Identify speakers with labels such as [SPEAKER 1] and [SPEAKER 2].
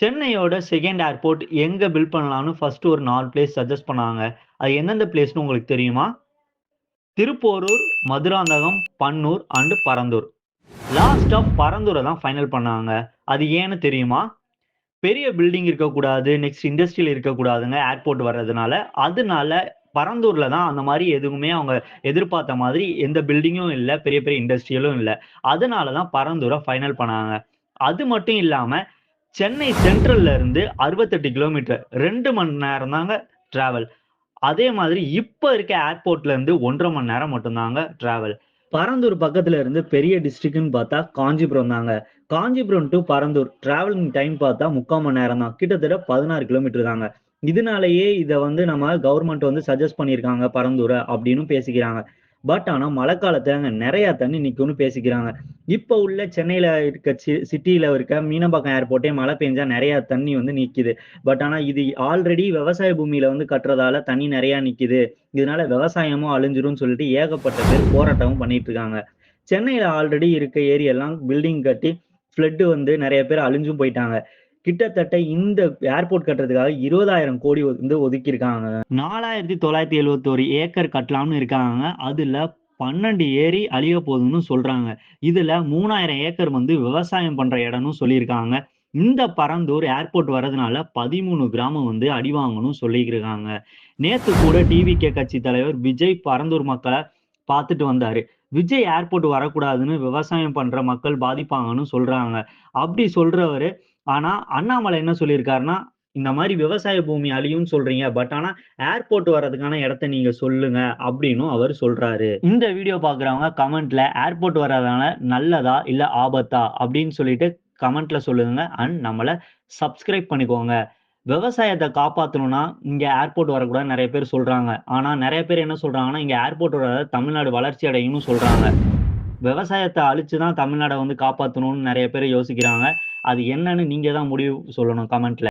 [SPEAKER 1] சென்னையோட second airport எங்க build பண்ணலாம்னு ஃபர்ஸ்ட் ஒரு நாலு பிளேஸ் சஜஸ்ட் பண்ணாங்க. அது எந்தெந்த பிளேஸ்னு உங்களுக்கு தெரியுமா? Thiruporur, Madurantakam, Pannur and Parandur. Last of பரந்தூரை தான் ஃபைனல் பண்ணாங்க. அது ஏன்னு தெரியுமா? பெரிய பில்டிங் இருக்கக்கூடாது. நெக்ஸ்ட் இண்டஸ்ட்ரியல் இருக்கக்கூடாதுங்க ஏர்போர்ட் வர்றதுனால. அதனால பரந்தூர்ல தான் அந்த மாதிரி எதுவுமே அவங்க எதிர்பார்த்த மாதிரி எந்த பில்டிங்கும் இல்லை பெரிய பெரிய இண்டஸ்ட்ரியலும் இல்லை அதனால தான் பரந்தூரை ஃபைனல் பண்ணாங்க. அது மட்டும் இல்லாமல் சென்னை சென்ட்ரல்ல இருந்து 68 கிலோமீட்டர் ரெண்டு மணி நேரம் தாங்க டிராவல். அதே மாதிரி இப்போ இருக்க ஏர்போர்ட்ல இருந்து 1 1/2 மணி நேரம் மட்டும்தாங்க டிராவல். பரந்தூர் பக்கத்துல இருந்து பெரிய டிஸ்ட்ரிக்ட்னு பார்த்தா காஞ்சிபுரம் தாங்க. Kanchipuram to Parandur travelling time பார்த்தா 3/4 மணி நேரம் தான். கிட்டத்தட்ட 16 கிலோமீட்டர் தாங்க. இதனாலேயே இதை வந்து நம்ம கவர்மெண்ட் வந்து சஜஸ்ட் பண்ணியிருக்காங்க பரந்தூரை அப்படின்னு பேசிக்கிறாங்க. பட் ஆனால் மழை காலத்தில் அங்கே நிறையா தண்ணி நிற்கும்னு பேசிக்கிறாங்க. இப்போ உள்ள சென்னையில் இருக்க சி சிட்டியில் இருக்க மீனம்பாக்கம் ஏர்போர்ட்டே மழை பெஞ்சா நிறையா தண்ணி வந்து நிற்கிது பட் ஆனால் இது ஆல்ரெடி விவசாய பூமியில் வந்து கட்டுறதால தண்ணி நிறையா நிற்கிது இதனால விவசாயமும் அழிஞ்சிரும்னு சொல்லிட்டு ஏகப்பட்ட பேர் போராட்டமும் பண்ணிட்டு இருக்காங்க. சென்னையில் ஆல்ரெடி இருக்க ஏரியெல்லாம் பில்டிங் கட்டி ஃப்ளட்டு வந்து நிறைய பேர் அழிஞ்சும் போயிட்டாங்க. கிட்டத்தட்ட இந்த ஏர்போர்ட் கட்டுறதுக்காக 20,000 கோடி வந்து ஒதுக்கியிருக்காங்க. 4,971 ஏக்கர் கட்டலாம்னு இருக்காங்க. அதுல 12 ஏரி அழிய போகுதுன்னு சொல்றாங்க. இதுல 3,000 ஏக்கர் வந்து விவசாயம் பண்ற இடம்னு சொல்லியிருக்காங்க. இந்த பரந்தூர் ஏர்போர்ட் வர்றதுனால 13 கிராமம் வந்து அடி வாங்கும்னு சொல்லியிருக்காங்க. நேத்து கூட டிவிகே கட்சி தலைவர் விஜய் பரந்தூர் மக்களை பார்த்துட்டு வந்தாரு. விஜய் ஏர்போர்ட் வரக்கூடாதுன்னு விவசாயம் பண்ற மக்கள் பாதிப்பாங்கன்னு சொல்றாங்க. அப்படி சொல்றவரு ஆனா அண்ணாமலை என்ன சொல்லியிருக்காருன்னா, இந்த மாதிரி விவசாய பூமி அழியும்னு சொல்றீங்க. பட் ஆனா ஏர்போர்ட் வர்றதுக்கான இடத்த நீங்க சொல்லுங்க அப்படின்னும் அவர் சொல்றாரு. இந்த வீடியோ பார்க்குறவங்க கமெண்ட்ல ஏர்போர்ட் வர்றதுனால நல்லதா? இல்ல ஆபத்தா? அப்படின்னு சொல்லிட்டு கமெண்ட்ல சொல்லுங்க. அண்ட் நம்மள சப்ஸ்கிரைப் பண்ணிக்கோங்க. விவசாயத்தை காப்பாற்றணும்னா இங்கே ஏர்போர்ட் வரக்கூடாது நிறைய பேர் சொல்கிறாங்க ஆனால் நிறைய பேர் என்ன சொல்கிறாங்கன்னா இங்கே ஏர்போர்ட் தமிழ்நாடு வளர்ச்சி அடையும்னு சொல்கிறாங்க விவசாயத்தை அழிச்சு தான் தமிழ்நாடை வந்து காப்பாற்றணும்னு நிறைய பேர் யோசிக்கிறாங்க. அது என்னன்னு நீங்கள் தான் முடிவு சொல்லணும் கமெண்ட்டில்